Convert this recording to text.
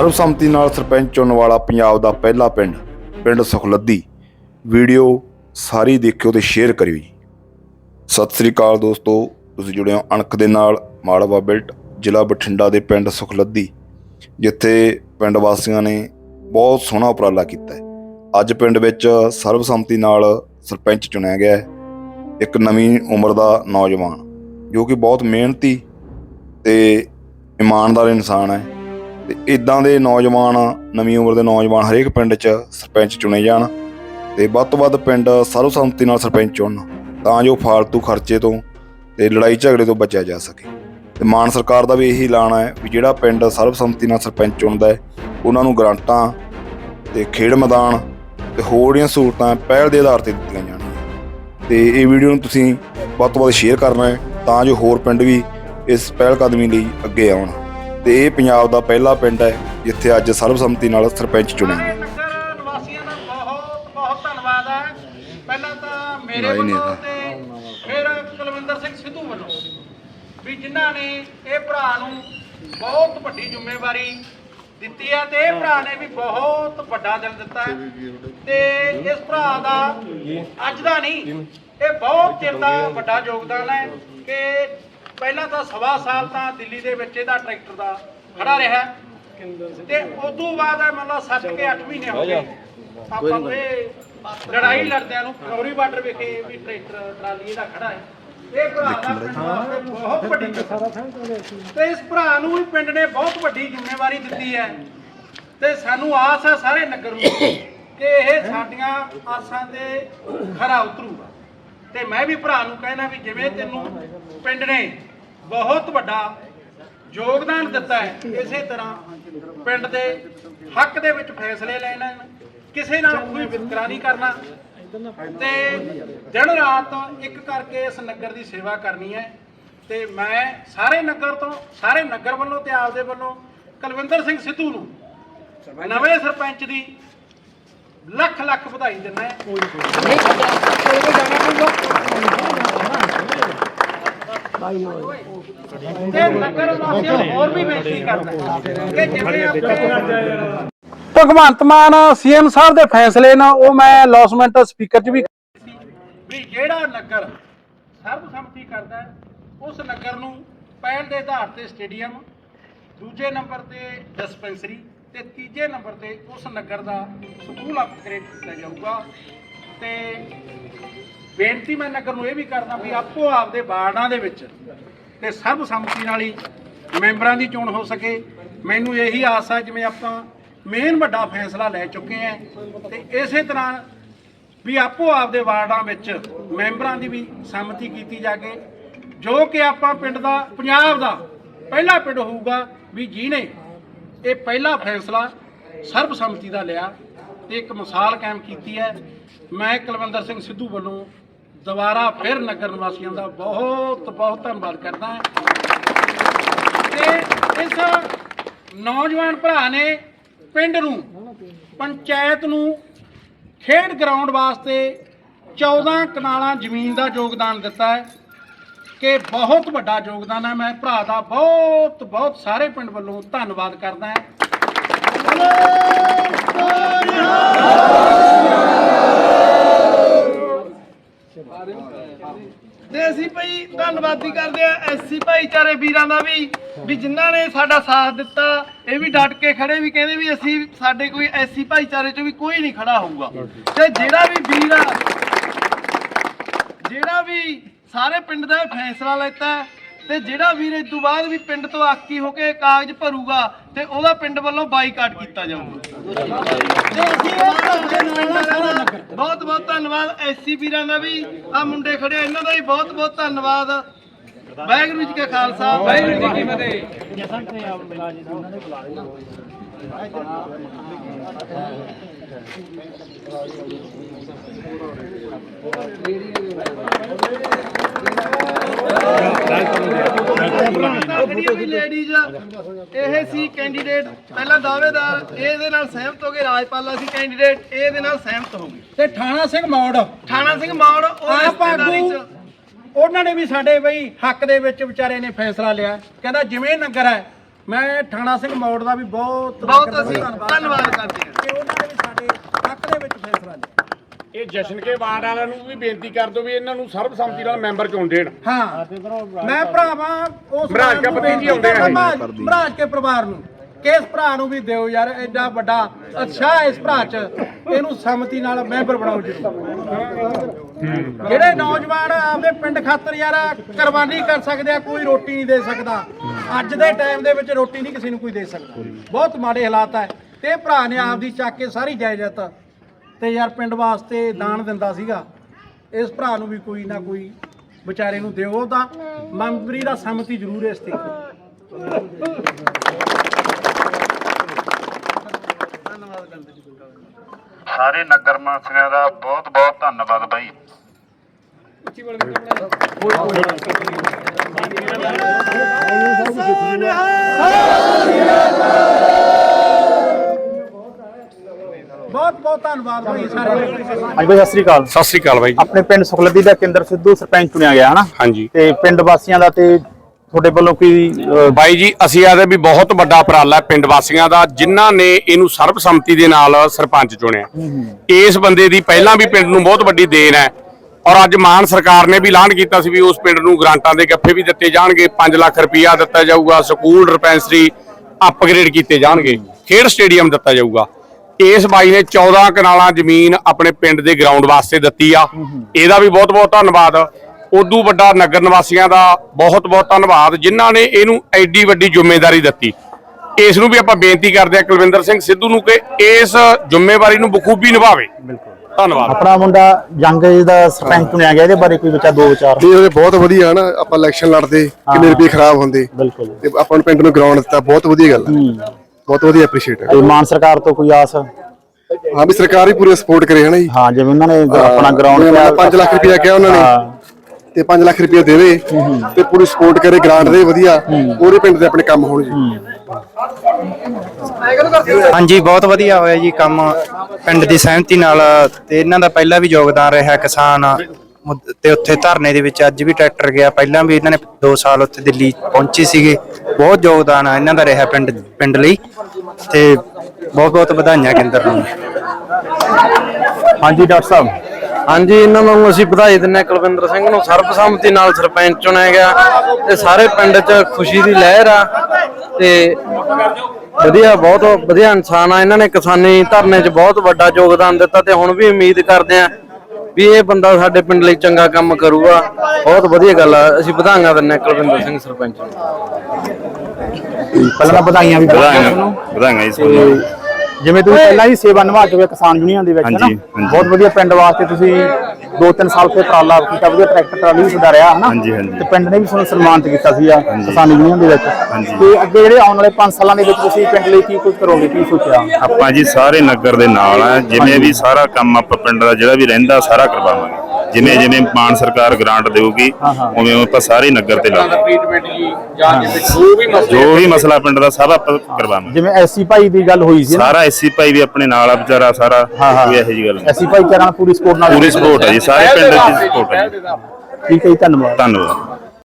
ਸਰਬਸੰਮਤੀ ਨਾਲ ਸਰਪੰਚ ਚੁਣਨ ਵਾਲਾ ਪੰਜਾਬ ਦਾ ਪਹਿਲਾ ਪਿੰਡ ਪਿੰਡ ਸੁਖਲੱਦੀ ਵੀਡੀਓ ਸਾਰੀ ਦੇਖਿਓ ਤੇ ਸ਼ੇਅਰ ਕਰਿਓ ਜੀ। ਸਤਿ ਸ੍ਰੀ ਅਕਾਲ ਦੋਸਤੋ, ਤੁਸੀਂ ਜੁੜੇ ਹੋ ਅਣਖ ਦੇ ਨਾਲ ਮਾਲਵਾ ਬਿਲਟ, ਜ਼ਿਲ੍ਹਾ ਬਠਿੰਡਾ ਦੇ ਪਿੰਡ ਸੁਖਲੱਦੀ ਜਿੱਥੇ ਪਿੰਡ ਵਾਸੀਆਂ ਨੇ ਬਹੁਤ ਸੋਹਣਾ ਉਪਰਾਲਾ ਕੀਤਾ ਹੈ। ਅੱਜ ਪਿੰਡ ਵਿੱਚ ਸਰਬਸੰਮਤੀ ਨਾਲ ਸਰਪੰਚ ਚੁਣਿਆ ਗਿਆ ਹੈ, ਇੱਕ ਨਵੀਂ ਉਮਰ ਦਾ ਨੌਜਵਾਨ, ਜੋ ਕਿ ਬਹੁਤ ਮਿਹਨਤੀ ਤੇ ਇਮਾਨਦਾਰ ਇਨਸਾਨ ਹੈ। ਤੇ ਇਦਾਂ ਦੇ ਨੌਜਵਾਨ, ਨਵੀਂ ਉਮਰ ਦੇ ਨੌਜਵਾਨ ਹਰੇਕ ਪਿੰਡ 'ਚ ਸਰਪੰਚ ਚੁਣੇ ਜਾਣ ਤੇ ਵੱਧ ਤੋਂ ਵੱਧ ਪਿੰਡ ਸਰਬਸੰਮਤੀ ਨਾਲ ਸਰਪੰਚ ਚੁਣਨ ਤਾਂ ਜੋ ਫਾਲਤੂ ਖਰਚੇ ਤੋਂ ਤੇ ਲੜਾਈ ਝਗੜੇ ਤੋਂ ਬਚਿਆ ਜਾ ਸਕੇ। ਤੇ ਮਾਨ ਸਰਕਾਰ ਦਾ ਵੀ ਇਹੀ ਐਲਾਨ ਹੈ ਵੀ ਜਿਹੜਾ ਪਿੰਡ ਸਰਬਸੰਮਤੀ ਨਾਲ ਸਰਪੰਚ ਚੁਣਦਾ ਹੈ, ਉਹਨਾਂ ਨੂੰ ਗ੍ਰਾਂਟਾਂ ਤੇ ਖੇਡ ਮੈਦਾਨ ਤੇ ਹੋਰ ਜਿਹੜੀਆਂ ਸਹੂਲਤਾਂ ਪਹਿਲ ਦੇ ਆਧਾਰ ਤੇ ਦਿੱਤੀਆਂ ਜਾਣਗੀਆਂ। ਤੇ ਇਹ ਵੀਡੀਓ ਨੂੰ ਤੁਸੀਂ ਵੱਧ ਤੋਂ ਵੱਧ ਸ਼ੇਅਰ ਕਰਨਾ ਹੈ ਤਾਂ ਜੋ ਹੋਰ ਪਿੰਡ ਵੀ ਇਸ ਪਹਿਲ ਕਦਮੀ ਲਈ ਅੱਗੇ ਆਉਣ। ਤੇ ਇਹ ਪੰਜਾਬ ਦਾ ਪਹਿਲਾ ਪਿੰਡ ਹੈ ਜਿੱਥੇ ਅੱਜ ਸਰਬਸੰਮਤੀ ਨਾਲ ਸਰਪੰਚ ਚੁਣਿਆ ਗਿਆ। ਨਗਰ ਨਿਵਾਸੀਆਂ ਦਾ ਬਹੁਤ ਬਹੁਤ ਧੰਨਵਾਦ ਹੈ। ਪਹਿਲਾਂ ਤਾਂ ਮੇਰੇ ਨਹੀਂ, ਨਹੀਂ ਵੱਲੋਂ ਤੇ ਫਿਰ ਕੁਲਵਿੰਦਰ ਸਿੰਘ ਸਿੱਧੂ ਵੱਲੋਂ ਵੀ ਜਿਨ੍ਹਾਂ ਨੇ ਇਹ ਭਰਾ ਨੂੰ ਬਹੁਤ ਵੱਡੀ ਜ਼ਿੰਮੇਵਾਰੀ ਦਿੱਤੀ ਹੈ ਤੇ ਇਹ ਭਰਾ ਨੇ ਵੀ ਬਹੁਤ ਵੱਡਾ ਦਿਲ ਦਿੱਤਾ ਹੈ। ਤੇ ਇਸ ਭਰਾ ਦਾ ਅੱਜ ਦਾ ਨਹੀਂ ਇਹ ਬਹੁਤ ਚਿਰ ਦਾ ਵੱਡਾ ਯੋਗਦਾਨ ਹੈ ਕਿ ਪਹਿਲਾਂ ਤਾਂ ਸਵਾ ਸਾਲ ਤਾਂ ਦਿੱਲੀ ਦੇ ਵਿੱਚ ਇਹਦਾ ਟਰੈਕਟਰ ਦਾ ਖੜਾ ਰਿਹਾ। ਤੇ ਉਦੋਂ ਬਾਅਦ ਇਹ ਮਤਲਬ 7 ਕੇ 8 ਮਹੀਨੇ ਹੋ ਗਏ। ਆਪਾਂ ਨੂੰ ਇਹ ਲੜਾਈ ਲੜਦਿਆਂ ਨੂੰ ਫਲੋਰੀ ਬਾਰਡਰ ਵਿਖੇ ਵੀ ਟਰੈਕਟਰ ਟਰਾਲੀ ਇਹਦਾ ਖੜਾ ਹੈ। ਇਹ ਭਰਾ ਦਾ ਪਿੰਡ ਵਾਸਤੇ ਬਹੁਤ ਵੱਡੀ ਤੇ ਇਸ ਭਰਾ ਨੂੰ ਵੀ ਪਿੰਡ ਨੇ ਬਹੁਤ ਵੱਡੀ ਜ਼ਿੰਮੇਵਾਰੀ ਦਿੱਤੀ ਹੈ। ਤੇ ਸਾਨੂੰ ਆਸ ਹੈ ਸਾਰੇ ਨਗਰ ਨੂੰ ਕਿ ਇਹ ਸਾਡੀਆਂ ਆਸਾਂ ਤੇ ਖਰਾ ਉਤਰੂਗਾ। ਤੇ ਮੈਂ ਵੀ ਭਰਾ ਨੂੰ ਕਹਿਣਾ ਵੀ ਜਿਵੇਂ ਤੈਨੂੰ ਪਿੰਡ ਨੇ ਬਹੁਤ ਵੱਡਾ ਯੋਗਦਾਨ ਦਿੱਤਾ ਹੈ। ਇਸੇ ਤਰ੍ਹਾਂ ਪਿੰਡ ਦੇ ਹੱਕ ਦੇ ਵਿੱਚ ਫੈਸਲੇ ਲੈਣਾ, ਕਿਸੇ ਨਾਲ ਕੋਈ ਵਿਤਕਰਾ ਨਹੀਂ ਕਰਨਾ ਤੇ ਦਿਨ ਰਾਤ ਇੱਕ ਕਰਕੇ ਇਸ ਨਗਰ ਦੀ ਸੇਵਾ ਕਰਨੀ ਹੈ ਤੇ ਮੈਂ ਸਾਰੇ ਨਗਰ ਤੋਂ, ਸਾਰੇ ਨਗਰ ਵੱਲੋਂ ਤੇ ਆਪਦੇ ਵੱਲੋਂ ਕੁਲਵਿੰਦਰ ਸਿੰਘ ਸਿੱਧੂ ਨੂੰ ਨਵੇਂ ਸਰਪੰਚ ਦੀ ਲੱਖ ਲੱਖ ਵਧਾਈ ਦਿੰਦਾ ਹੈ। ਤੇ ਨਗਰ ਵਾਸੀਆਂ ਨੂੰ ਹੋਰ ਵੀ ਬੇਨਤੀ ਕਰਦਾ ਕਿ ਜਿਵੇਂ ਆਪਣੇ ਭਗਵੰਤ ਮਾਨ ਸੀਐਮ ਸਾਹਿਬ ਦੇ ਫੈਸਲੇ ਨਾਲ ਉਹ ਮੈਂ ਲੌਸਮੈਂਟ ਸਪੀਕਰ 'ਚ ਵੀ ਵੀ ਜਿਹੜਾ ਨਗਰ ਸਰਬਸੰਮਤੀ ਕਰਦਾ ਹੈ, ਉਸ ਨਗਰ ਨੂੰ ਪਹਿਲ ਦੇ ਆਧਾਰ ਤੇ ਸਟੇਡੀਅਮ ਦੂਜੇ ਨੰਬਰ ਤੇ ਡਿਸਪੈਂਸਰੀ ਤੇ ਤੀਜੇ ਨੰਬਰ ਤੇ ਉਸ ਨਗਰ ਦਾ ਸਕੂਲ ਅਪਗ੍ਰੇਡ ਕੀਤਾ ਜਾਊਗਾ ਤੇ ਬੇਨਤੀ ਮੈਂ ਨਗਰ ਨੂੰ ਇਹ ਵੀ ਕਰਦਾ ਵੀ ਆਪੋ ਆਪਦੇ ਵਾਰਡਾਂ ਦੇ ਵਿੱਚ ਤੇ ਸਰਬਸੰਮਤੀ ਨਾਲ ਹੀ ਮੈਂਬਰਾਂ ਦੀ ਚੋਣ ਹੋ ਸਕੇ। ਮੈਨੂੰ ਇਹੀ ਆਸ ਹੈ ਜਿਵੇਂ ਆਪਾਂ ਮੇਨ ਵੱਡਾ ਫੈਸਲਾ ਲੈ ਚੁੱਕੇ ਹਾਂ ਤੇ ਇਸੇ ਤਰ੍ਹਾਂ ਵੀ ਆਪੋ ਆਪਦੇ ਵਾਰਡਾਂ ਵਿੱਚ ਮੈਂਬਰਾਂ ਦੀ ਵੀ ਸੰਮਤੀ ਕੀਤੀ ਜਾ ਕੇ ਜੋ ਕਿ ਆਪਾਂ ਪਿੰਡ ਦਾ, ਪੰਜਾਬ ਦਾ ਪਹਿਲਾ ਪਿੰਡ ਹੋਊਗਾ ਵੀ ਜਿਹਨੇ ਇਹ ਪਹਿਲਾ ਫੈਸਲਾ ਸਰਬਸੰਮਤੀ ਦਾ ਲਿਆ ਤੇ ਇੱਕ ਮਿਸਾਲ ਕਾਇਮ ਕੀਤੀ ਹੈ। ਮੈਂ ਕੁਲਵਿੰਦਰ ਸਿੰਘ ਸਿੱਧੂ ਵੱਲੋਂ ਦੁਬਾਰਾ ਫਿਰ ਨਗਰ ਨਿਵਾਸੀਆਂ ਦਾ ਬਹੁਤ ਬਹੁਤ ਧੰਨਵਾਦ ਕਰਦਾ ਹਾਂ। ਤੇ ਇਸ ਨੌਜਵਾਨ ਭਰਾ ਨੇ ਪਿੰਡ ਨੂੰ, ਪੰਚਾਇਤ ਨੂੰ ਖੇਡ ਗਰਾਊਂਡ ਵਾਸਤੇ 14 ਕਨਾਲਾਂ ਜ਼ਮੀਨ ਦਾ ਯੋਗਦਾਨ ਦਿੱਤਾ ਹੈ, ਕਿ ਬਹੁਤ ਵੱਡਾ ਯੋਗਦਾਨ ਹੈ। ਮੈਂ ਭਰਾ ਦਾ ਬਹੁਤ ਬਹੁਤ ਸਾਰੇ ਪਿੰਡ ਵੱਲੋਂ ਧੰਨਵਾਦ ਕਰਦਾ ਹਾਂ ਤੇ ਅਸੀਂ ਭਾਈ ਧੰਨਵਾਦੀ ਕਰਦੇ ਆ ਐਸਸੀ ਭਾਈਚਾਰੇ ਵੀਰਾਂ ਦਾ ਵੀ ਵੀ ਜਿਨ੍ਹਾਂ ਨੇ ਸਾਡਾ ਸਾਥ ਦਿੱਤਾ, ਇਹ ਵੀ ਡਟ ਕੇ ਖੜੇ ਵੀ ਕਹਿੰਦੇ ਵੀ ਅਸੀਂ ਸਾਡੇ ਕੋਈ ਐਸਸੀ ਭਾਈਚਾਰੇ ਚੋਂ ਵੀ ਕੋਈ ਨਹੀਂ ਖੜਾ ਹੋਊਗਾ। ਤੇ ਜਿਹੜਾ ਵੀ ਵੀਰ ਆ, ਜਿਹੜਾ ਵੀ ਸਾਰੇ ਪਿੰਡ ਦਾ ਇਹ ਫੈਸਲਾ ਲੈਤਾ ਤੇ ਜਿਹੜਾ ਵੀਰ ਇਸ ਤੋਂ ਬਾਅਦ ਵੀ ਪਿੰਡ ਤੋਂ ਆਕੀ ਹੋ ਕੇ ਕਾਗਜ਼ ਭਰੂਗਾ, ਤੇ ਉਹਦਾ ਪਿੰਡ ਵੱਲੋਂ ਬਾਈਕਾਟ ਕੀਤਾ ਜਾਊਗਾ। ਤੇ ਅਸੀਂ ਇਹ ਤੁਹਾਡੇ ਨਾਲ ਆ ਸਾਰਾ ਨਗਰ। ਬਹੁਤ ਬਹੁਤ ਧੰਨਵਾਦ ਐਸਸੀ ਵੀਰਾਂ ਦਾ ਵੀ ਆ ਮੁੰਡੇ ਖੜੇ ਇਹਨਾਂ ਦਾ ਵੀ ਬਹੁਤ ਬਹੁਤ ਧੰਨਵਾਦ। ਵਾਹਿਗੁਰੂ ਜੀ ਕਾ ਖਾਲਸਾ ਵਾਹਿਗੁਰੂ ਜੀ ਕੀ ਫਤਿਹ। ਜਿਹੜੀਆਂ ਵੀ ਲੇਡੀਜ਼ ਇਹ ਸੀ ਕੈਂਡੀਡੇਟ ਪਹਿਲਾਂ ਦਾਅਵੇਦਾਰ ਇਹਦੇ ਨਾਲ ਸਹਿਮਤ ਹੋ ਗਏ ਰਾਜਪਾਲਾ ਸੀ ਕੈਂਡੀਡੇਟ ਇਹਦੇ ਨਾਲ ਸਹਿਮਤ ਹੋ ਗਏ। ਤੇ ਠਾਣਾ ਸਿੰਘ ਮੌੜ। ਥਾਣਾ ਸਿੰਘ ਮਾਨ ਉਹ ਆਪ ਆਗੂ ਉਹਨਾਂ ਨੇ ਵੀ ਸਾਡੇ ਬਈ ਹੱਕ ਦੇ ਵਿੱਚ ਵਿਚਾਰੇ ਨੇ ਫੈਸਲਾ ਲਿਆ। ਕਹਿੰਦਾ ਜਿਵੇਂ ਨਗਰ ਹੈ ਮੈਂ ਠਾਣਾ ਸਿੰਘ ਮੌੜ ਦਾ ਵੀ ਬਹੁਤ ਬਹੁਤ ਅਸੀਂ ਧੰਨਵਾਦ ਕਰਦੇ ਹਾਂ। ਕਿ ਉਹਨਾਂ ਨੇ ਵੀ ਸਾਡੇ ਹੱਕ ਦੇ ਵਿੱਚ ਫੈਸਲਾ ਲਿਆ। ਇਹ ਜਸ਼ਨ ਕੇ ਵਾਰਡ ਵਾਲਿਆਂ ਨੂੰ ਵੀ ਬੇਨਤੀ ਕਰ ਦਿਓ ਵੀ ਇਹਨਾਂ ਨੂੰ ਸਰਬਸੰਮਤੀ ਨਾਲ ਮੈਂਬਰ ਚੁਣ ਦੇਣ। ਹਾਂ। ਮੈਂ ਭਰਾਵਾਂ ਉਸ ਨੂੰ ਕੇ ਆਉਂਦੇ ਆ ਕਰਦਾ, ਜੀ। ਮਹਾਰਾਜ- ਮਹਾਰਾਜ ਕੇ ਪਰਿਵਾਰ ਨੂੰ। ਕਿ ਇਸ ਭਰਾ ਨੂੰ ਵੀ ਦਿਓ ਯਾਰ ਐਡਾ ਵੱਡਾ ਅੱਛਾ ਇਸ ਭਰਾ ਚ। ਇਹਨੂੰ ਸੰਮਤੀ ਨਾਲ ਮੈਂਬਰ ਬਣਾਓ ਜੀ ਜਿਹੜੇ ਨੌਜਵਾਨ ਆਪਦੇ ਪਿੰਡ ਖਾਤਰ ਯਾਰ ਕੁਰਬਾਨੀ ਕਰ ਸਕਦੇ ਆ ਕੋਈ ਰੋਟੀ ਨਹੀਂ ਦੇ ਸਕਦਾ। ਅੱਜ ਦੇ ਟਾਈਮ ਦੇ ਵਿੱਚ ਰੋਟੀ ਨਹੀਂ ਕਿਸੇ ਨੂੰ ਕੋਈ ਦੇ ਸਕਦਾ। ਬਹੁਤ ਮਾੜੇ ਹਾਲਾਤ ਹੈ ਤੇ ਭਰਾ ਨੇ ਆਪਦੀ ਚੱਕ ਕੇ ਸਾਰੀ ਜਾਇਦਾਦ ਤੇ ਯਾਰ ਪਿੰਡ ਵਾਸਤੇ ਦਾਨ ਦਿੰਦਾ ਸੀਗਾ। ਇਸ ਭਰਾ ਨੂੰ ਵੀ ਕੋਈ ਨਾ ਕੋਈ ਵਿਚਾਰੇ ਨੂੰ ਦਿਓ। ਉਹਦਾ ਮੈਂਬਰੀ ਦਾ ਸੰਮਤੀ ਜ਼ਰੂਰ ਇਸ ਤੇ। ਸਾਰੇ ਨਗਰ ਵਾਸੀਆਂ ਦਾ ਬਹੁਤ ਬਹੁਤ ਧੰਨਵਾਦ ਬਾਈ। ਬਹੁਤ ਬਹੁਤ ਧੰਨਵਾਦ ਭਾਈ ਸਾਰੇ ਹਾਂਜੀ ਬਾਈ ਸਤਿ ਸ੍ਰੀ ਅਕਾਲ। ਸਤਿ ਸ੍ਰੀ ਅਕਾਲ ਬਾਈ ਆਪਣੇ ਪਿੰਡ ਸੁਖਲੱਦੀ ਦਾ ਕੇਂਦਰ ਸਿੱਧੂ ਸਰਪੰਚ ਚੁਣਿਆ ਗਿਆ ਹਨਾ? ਹਾਂਜੀ। ਤੇ ਪਿੰਡ ਵਾਸੀਆਂ ਦਾ ਤੇ ਤੁਹਾਡੇ ਵੱਲੋਂ ਅਹ, ਬਾਈ ਜੀ ਅਸੀਂ ਆਦੇ ਵੀ ਬਹੁਤ ਵੱਡਾ ਉਪਰਾਲਾ ਹੈ ਪਿੰਡ ਵਾਸੀਆਂ ਦਾ ਜਿਨ੍ਹਾਂ ਨੇ ਇਹਨੂੰ ਸਰਬਸੰਮਤੀ ਦੇ ਨਾਲ ਸਰਪੰਚ ਚੁਣਿਆ। ਇਸ ਬੰਦੇ ਦੀ ਪਹਿਲਾਂ ਵੀ ਪਿੰਡ ਨੂੰ ਬਹੁਤ ਵੱਡੀ ਦੇਣ ਹੈ। ਔਰ ਅੱਜ ਮਾਨ ਸਰਕਾਰ ਨੇ ਵੀ ਐਲਾਨ ਕੀਤਾ ਸੀ ਵੀ ਉਸ ਪਿੰਡ ਨੂੰ ਗ੍ਰਾਂਟਾਂ ਦੇ ਗੱਫੇ ਵੀ ਦਿੱਤੇ ਜਾਣਗੇ 5 ਲੱਖ ਰੁਪਇਆ ਦਿੱਤਾ ਜਾਊਗਾ ਸਕੂਲ ਡਿਸਪੈਂਸਰੀ ਅਪਗ੍ਰੇਡ ਕੀਤੇ ਜਾਣਗੇ ਖੇਡ ਸਟੇਡੀਅਮ ਦਿੱਤਾ ਜਾਊਗਾ। ਇਸ ਬਾਈ ਨੇ 14 ਕਨਾਲਾਂ ਜ਼ਮੀਨ ਆਪਣੇ ਪਿੰਡ ਦੇ ਗਰਾਊਂਡ ਵਾਸਤੇ ਦਿੱਤੀ ਆ। ਇਹਦਾ ਵੀ ਬਹੁਤ ਬਹੁਤ ਧੰਨਵਾਦ। ਉਦੋਂ ਵੱਡਾ ਨਗਰ ਨਿਵਾਸੀਆਂ ਦਾ ਬਹੁਤ ਬਹੁਤ ਧੰਨਵਾਦ ਜਿਨ੍ਹਾਂ ਨੇ ਇਹਨੂੰ ਐਡੀ ਵੱਡੀ ਜ਼ਿੰਮੇਵਾਰੀ ਦਿੱਤੀ। ਇਸ ਨੂੰ ਵੀ ਆਪਾਂ ਬੇਨਤੀ ਕਰਦੇ ਹਾਂ ਕੁਲਵਿੰਦਰ ਸਿੰਘ ਸਿੱਧੂ ਨੂੰ ਕਿ ਇਸ ਜ਼ਿੰਮੇਵਾਰੀ ਨੂੰ ਬਖੂਬੀ ਨਿਭਾਵੇ। ਧੰਨਵਾਦ। ਆਪਣਾ ਮੁੰਡਾ ਜੰਗ ਦਾ ਸਰਪੰਚ ਚੁਣਿਆ ਗਿਆ ਇਹਦੇ ਬਾਰੇ ਕੋਈ ਵਿਚਾਰ ਦੋ ਵਿਚਾਰ? ਉਹਦੇ ਬਹੁਤ ਵਧੀਆ ਨਾ ਆਪਾਂ ਇਲੈਕਸ਼ਨ ਲੜਦੇ ਕਿੰਨੇ ਰੁਪਏ ਖਰਾਬ ਹੁੰਦੇ। ਬਿਲਕੁਲ। ਤੇ ਆਪਾਂ ਨੂੰ ਪਿੰਡ ਨੂੰ ਗਰਾਊਂਡ ਦਿੱਤਾ ਬਹੁਤ ਵਧੀਆ ਗੱਲ ਹੈ। ਬਹੁਤ ਵਧੀਆ ਐਪਰੀਸ਼ੀਏਟ ਹੈ। ਤੇ ਮਾਨ ਸਰਕਾਰ ਤੋਂ ਕੋਈ ਆਸ? ਹਾਂ ਵੀ ਸਰਕਾਰ ਵੀ ਪੂਰੀ ਸਪੋਰਟ ਕਰੇ ਹੈ ਨਾ ਜੀ? ਹਾਂ ਜਿਵੇਂ ਉਹਨਾਂ ਨੇ ਆਪਣਾ ਗਰਾਊਂਡ 5 ਲੱਖ ਰੁਪਇਆ ਕਿਹਾ ਉਹਨਾਂ ਨੇ। ਤੇ 5 ਲੱਖ ਰੁਪਇਆ ਦੇਵੇ ਤੇ ਪੂਰੀ ਸਪੋਰਟ ਕਰੇ ਗ੍ਰਾਂਟ ਦੇ ਵਧੀਆ। ਉਹਦੇ ਪਿੰਡ ਦੇ ਆਪਣੇ ਕੰਮ ਹੋਣ ਜੀ ਹਾਂਜੀ ਬਹੁਤ ਵਧੀਆ ਹੋਇਆ ਜੀ ਕੰਮ ਪਿੰਡ ਦੀ ਸਹਿਮਤੀ ਨਾਲ। ਤੇ ਇਹਨਾਂ ਦਾ ਪਹਿਲਾਂ ਵੀ ਯੋਗਦਾਨ ਰਿਹਾ ਕਿਸਾਨ ਤੇ ਉੱਥੇ ਧਰਨੇ ਦੇ ਵਿੱਚ। ਅੱਜ ਵੀ ਟਰੈਕਟਰ ਗਿਆ। ਪਹਿਲਾਂ ਵੀ ਇਹਨਾਂ ਨੇ 2 ਸਾਲ ਉੱਥੇ ਦਿੱਲੀ ਪਹੁੰਚੇ ਸੀਗੇ। ਬਹੁਤ ਯੋਗਦਾਨ ਆ ਇਹਨਾਂ ਦਾ ਰਿਹਾ ਪਿੰਡ ਪਿੰਡ ਲਈ। ਤੇ ਬਹੁਤ ਬਹੁਤ ਵਧਾਈਆਂ ਕੇਂਦਰ ਨੂੰ। ਹਾਂਜੀ ਡਾਕਟਰ ਸਾਹਿਬ। ਹਾਂਜੀ ਇਹਨਾਂ ਨੂੰ ਅਸੀਂ ਵਧਾਈ ਹਾਂ ਕੁਲਵਿੰਦਰ ਸਿੰਘ ਨੂੰ। ਸਰਬਸੰਮਤੀ ਨਾਲ ਸਰਪੰਚ ਚੁਣਿਆ ਗਿਆ ਤੇ ਸਾਰੇ ਪਿੰਡ 'ਚ ਖੁਸ਼ੀ ਦੀ ਲਹਿਰ ਆ ਤੇ ਵਧੀਆ ਬਹੁਤ ਵਧੀਆ ਇਨਸਾਨ ਆ। ਇਹਨਾਂ ਨੇ ਕਿਸਾਨੀ ਧਰਨੇ 'ਚ ਬਹੁਤ ਵੱਡਾ ਯੋਗਦਾਨ ਦਿੱਤਾ ਤੇ ਹੁਣ ਵੀ ਉਮੀਦ ਕਰਦੇ ਆ ਵੀ ਇਹ ਬੰਦਾ ਸਾਡੇ ਪਿੰਡ ਲਈ ਚੰਗਾ ਕੰਮ ਕਰੂਗਾ। ਬਹੁਤ ਵਧੀਆ ਗੱਲ ਆ। ਅਸੀਂ ਵਧਾਈਆਂ ਦਿੰਦੇ ਹਾਂ ਕੁਲਵਿੰਦਰ ਸਿੰਘ ਸਰਪੰਚ ਨੂੰ। ਪਹਿਲਾਂ ਵਧਾਈਆਂ ਵੀ ਵਧਾਈਆਂ ਤੁਹਾਨੂੰ ਵਧਾਈਆਂ ਜੀ ਜਿਵੇਂ ਤੁਸੀਂ ਪਹਿਲਾਂ ਹੀ ਸੇਵਾ ਨਿਭਾ ਚੁੱਕੇ ਕਿਸਾਨ ਯੂਨੀਅਨ ਦੇ ਵਿੱਚ ਨਾ? ਹਾਂਜੀ, ਹਾਂਜੀ। ਬਹੁਤ ਵਧੀਆ ਪਿੰਡ ਵਾਸਤੇ ਤੁਸੀਂ 2-3 ਸਾਲ ਤੇ ਉਪਰਾਲਾ ਕੀਤਾ ਵਧੀਆ ਟਰੈਕਟਰ ਟਰਾਲੀ ਵੀ ਸੁਧਾਰਿਆ ਹਨਾ ਹਾਂਜੀ, ਹਾਂਜੀ। ਤੇ ਪਿੰਡ ਨੇ ਵੀ ਤੁਹਾਨੂੰ ਸਨਮਾਨਿਤ ਕੀਤਾ ਸੀ ਆ ਕਿਸਾਨ ਯੂਨੀਅਨ ਦੇ ਵਿੱਚ। ਹਾਂਜੀ। ਤੇ ਅੱਗੇ ਜਿਹੜੇ ਆਉਣ ਵਾਲੇ 5 ਸਾਲਾਂ ਦੇ ਵਿੱਚ ਤੁਸੀਂ ਪਿੰਡ ਲਈ ਕੀ ਕੁਝ ਕਰੋਗੇ ਕੀ ਸੋਚਿਆ? ਆਪਾਂ ਜੀ ਸਾਰੇ ਨਗਰ ਦੇ ਨਾਲ ਆ ਜਿਵੇਂ ਵੀ ਸਾਰਾ ਕੰਮ ਆਪਾਂ ਪਿੰਡ ਦਾ ਜਿਹੜਾ ਵੀ ਰਹਿੰਦਾ ਸਾਰਾ ਕਰਵਾਵਾਂਗੇ। ਜਿਵੇਂ ਜਿਵੇਂ ਮਾਨ ਸਰਕਾਰ ਗ੍ਰਾਂਟ ਦੇਊਗੀ ਉਵੇਂ ਉਵੇਂ ਆਪਾਂ ਸਾਰੇ ਨਗਰ ਤੇ ਲਾਵਾਂਗੇ ਟ੍ਰੀਟਮੈਂਟ ਜੀ ਜਾਂ ਜਿਵੇਂ ਜੋ ਵੀ ਮਸਲੇ ਜੋ ਵੀ ਮਸਲਾ ਪਿੰਡ ਦਾ ਸਭ ਆਪਾਂ ਕਰਵਾਵਾਂਗੇ। ਜਿਵੇਂ ਐਸੀ ਭਾਈ ਦੀ ਗੱਲ ਹੋਈ ਸੀ ਨਾ। ਸਾਰਾ ਐਸੀ ਭਾਈ ਵੀ ਆਪਣੇ ਨਾਲ ਆ ਵਿਚਾਰਾ ਸਾਰਾ ਕੋਈ ਇਹੋ ਜਿਹੀ ਗੱਲ ਨਹੀਂ ਐਸੀ ਭਾਈ ਨਾਲ ਪੂਰੀ ਸਪੋਰਟ ਨਾਲ ਪੂਰੀ ਸਪੋਰਟ ਹੈ ਜੀ ਸਾਰੇ ਪਿੰਡ ਦੀ ਸਪੋਰਟ ਹੈ ਜੀ। ਠੀਕ ਹੈ ਜੀ ਧੰਨਵਾਦ। ਧੰਨਵਾਦ।